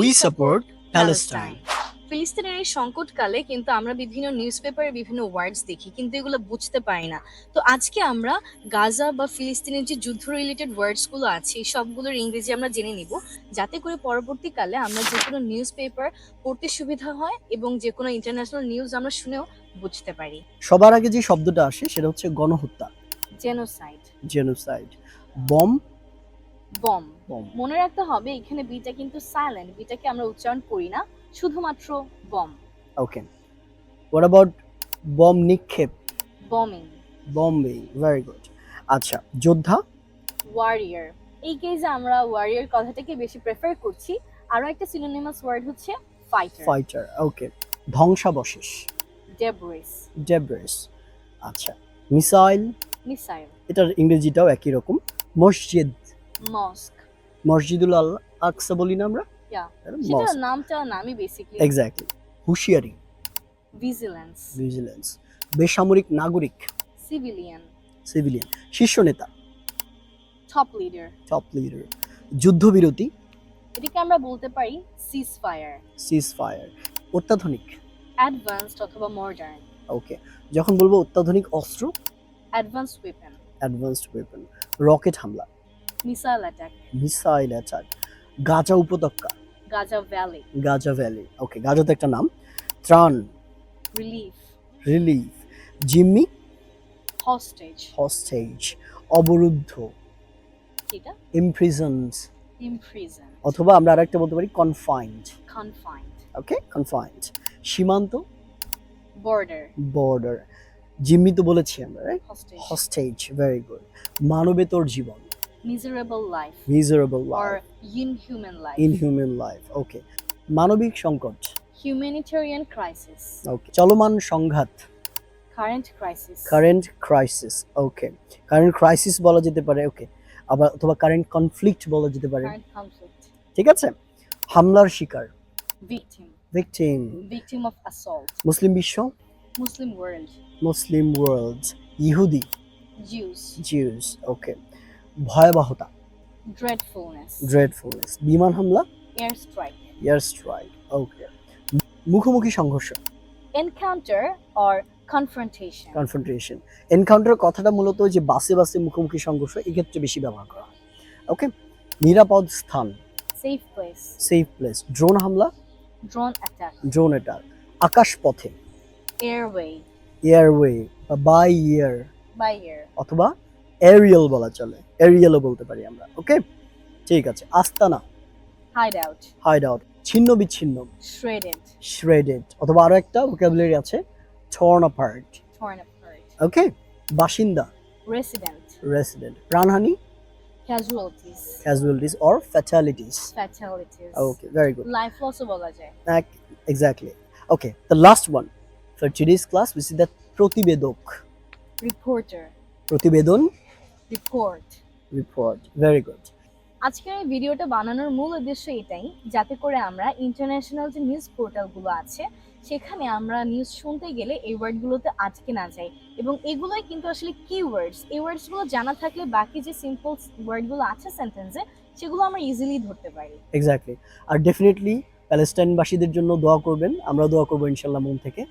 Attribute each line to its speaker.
Speaker 1: We support Palestine.
Speaker 2: ফিলিস্তিনের এই সংকটকালে কিন্তু আমরা বিভিন্ন নিউজ পেপারে বিভিন্ন ওয়ার্ডস দেখি কিন্তু এগুলো বুঝতে পারি না। তো আজকে আমরা গাজা বা ফিলিস্তিনের যে যুদ্ধ রিলেটেড ওয়ার্ডসগুলো আছে এই সবগুলোর ইংরেজি আমরা জেনে নিব। যাতে করে পরবর্তীকালে আমরা যে কোনো নিউজ পেপার পড়তে সুবিধা হয় এবং যে কোনো ইন্টারন্যাশনাল নিউজ আমরা শুনেও বুঝতে পারি।
Speaker 1: সবার আগে যে শব্দটা আসে সেটা হচ্ছে গণহত্যা।
Speaker 2: Genocide
Speaker 1: genocide bomb
Speaker 2: bomb
Speaker 1: bomb
Speaker 2: মনে রাখতে হবে এখানে বিটা কিন্তু সাইলেন্ট বিটাকে আমরা উচ্চারণ করি না শুধুমাত্র bomb
Speaker 1: okay what about bomb নিক্ষেপ?
Speaker 2: বমিং
Speaker 1: বম্বে ভেরি গুড আচ্ছা যোদ্ধা?
Speaker 2: ওয়ারিয়ার এই কেসে আমরা ওয়ারিয়ার কথাটাকে বেশি প্রেফার করছি। আরও একটা সিনোনিমাস ওয়ার্ড হচ্ছে ফাইটার
Speaker 1: ফাইটার ওকে ধ্বংসাবশেষ।
Speaker 2: ডেব্রিস
Speaker 1: ডেব্রেস আচ্ছা। মিসাইল
Speaker 2: মিসাইল
Speaker 1: এটার ইংরেজিটাও একই রকম। মসজিদ।
Speaker 2: মস্ক
Speaker 1: মসজিদুল আল আকসা বলি না আমরা?
Speaker 2: সেটা নামটা নামই বেসিকলি
Speaker 1: এক্স্যাক্টলি হুঁশিয়ারি.
Speaker 2: ভিজিলেন্স
Speaker 1: ভিজিলেন্স বেসামরিক নাগরিক.
Speaker 2: সিভিলিয়ান
Speaker 1: সিভিলিয়ান শীর্ষ নেতা.
Speaker 2: টপ লিডার
Speaker 1: টপ লিডার যুদ্ধবিরতি.
Speaker 2: এটাকে আমরা বলতে পারি সিজ ফায়ার
Speaker 1: সিজ ফায়ার অত্যাধুনিক.
Speaker 2: অ্যাডভান্সড অথবা মডার্ন
Speaker 1: ওকে যখন বলব অত্যাধুনিক অস্ত্র?
Speaker 2: Advance weapon
Speaker 1: advanced weapon rocket হামলা.
Speaker 2: Missile attack.
Speaker 1: Missile attack. Gaza উপত্যকা।
Speaker 2: Gaza valley.
Speaker 1: Gaza valley. Okay Gaza তো একটা নাম। ত্রাণ।
Speaker 2: রিলিফ।
Speaker 1: রিলিফ। জিম্মি।
Speaker 2: হস্টেজ।
Speaker 1: হস্টেজ। অবরুদ্ধ।
Speaker 2: যেটা
Speaker 1: ইমপ্রিজনস।
Speaker 2: ইমপ্রিজন
Speaker 1: অথবা আমরা আরেকটা বলতে পারি কনফাইন্ড।
Speaker 2: কনফাইন্ড।
Speaker 1: Okay confined. সীমান্ত?
Speaker 2: বর্ডার।
Speaker 1: বর্ডার। জিম্মি তো বলেছি আমরা
Speaker 2: হস্টেজ।
Speaker 1: হস্টেজ ভেরি গুড মানবেতর জীবন।
Speaker 2: Miserable life
Speaker 1: miserable
Speaker 2: or
Speaker 1: life
Speaker 2: inhuman life.
Speaker 1: Inhuman life okay মানবিক সংকট
Speaker 2: humanitarian crisis.
Speaker 1: ওকে চলমান সংঘাত
Speaker 2: current crisis.
Speaker 1: Current crisis okay current crisis বলা যেতে পারে ওকে আবার অথবা কারেন্ট কনফ্লিক্ট বলা যেতে পারে।
Speaker 2: Current conflict.
Speaker 1: ঠিক আছে? হামলার শিকার।
Speaker 2: Victim.
Speaker 1: Victim
Speaker 2: victim of assault.
Speaker 1: Muslim বিশ্ব?
Speaker 2: Muslim world.
Speaker 1: মুসলিম ওয়ার্ল্ড ইহুদি
Speaker 2: jews.
Speaker 1: জিউস ওকে ভয়াবহতা।
Speaker 2: Dreadfulness.
Speaker 1: বিমান হামলা?
Speaker 2: Airstrike.
Speaker 1: এয়ার স্ট্রাইক ওকে মুখোমুখি সংঘর্ষ।
Speaker 2: Encounter or confrontation.
Speaker 1: Confrontation encounter কথাটা মূলত যে বাসে বাসে মুখোমুখি সংঘর্ষ এক্ষেত্রে বেশি ব্যবহার করা হয়। ওকে নিরাপদ স্থান।
Speaker 2: Safe place.
Speaker 1: Safe place drone হামলা?
Speaker 2: Drone attack.
Speaker 1: ড্রোন এটা আকাশ পথে
Speaker 2: airway
Speaker 1: এয়ারওয়ে বা বাই এয়ার
Speaker 2: by air
Speaker 1: অথবা এরিয়াল বলা চলে। এরিয়ালও বলতে পারি আমরা ওকে ঠিক আছে আস্তানা
Speaker 2: hideout
Speaker 1: হাইড আউট ছিন্ন বিচ্ছিন্ন। শ্রেডেড অথবা আরও একটা ভোকাবুলারি আছে torn apart
Speaker 2: torn apart
Speaker 1: okay বাসিন্দা।
Speaker 2: Resident
Speaker 1: রেসিডেন্ট প্রাণহানি।
Speaker 2: Casualties
Speaker 1: fatalities
Speaker 2: fatalities
Speaker 1: okay very good
Speaker 2: life lossও বলা যায়।
Speaker 1: Exactly okay the last one প্রতিবেদক।
Speaker 2: Reporter
Speaker 1: প্রতিবেদন।
Speaker 2: Report.
Speaker 1: রিপোর্ট ভেরি গুড
Speaker 2: আজকের এই ভিডিওটা বানানোর মূল উদ্দেশ্য এটাই যাতে করে আমরা ইন্টারন্যাশনাল যে নিউজ পোর্টালগুলো আছে সেখানে আমরা নিউজ শুনতে গেলে এই ওয়ার্ডগুলোতে আটকে না যাই। এবং এগুলোই কিন্তু আসলে কি ওয়ার্ডস এই ওয়ার্ডসগুলো জানা থাকলে বাকি যে সিম্পল ওয়ার্ডগুলো আছে সেন্টেন্সে সেগুলো আমরা ইজিলি ধরতে পারি।
Speaker 1: এক্স্যাক্টলি আর ডেফিনেটলি প্যালেস্টাইনবাসীদের জন্য দোয়া করবেন। আমরা দোয়া করব ইনশাল্লাহ মন থেকে।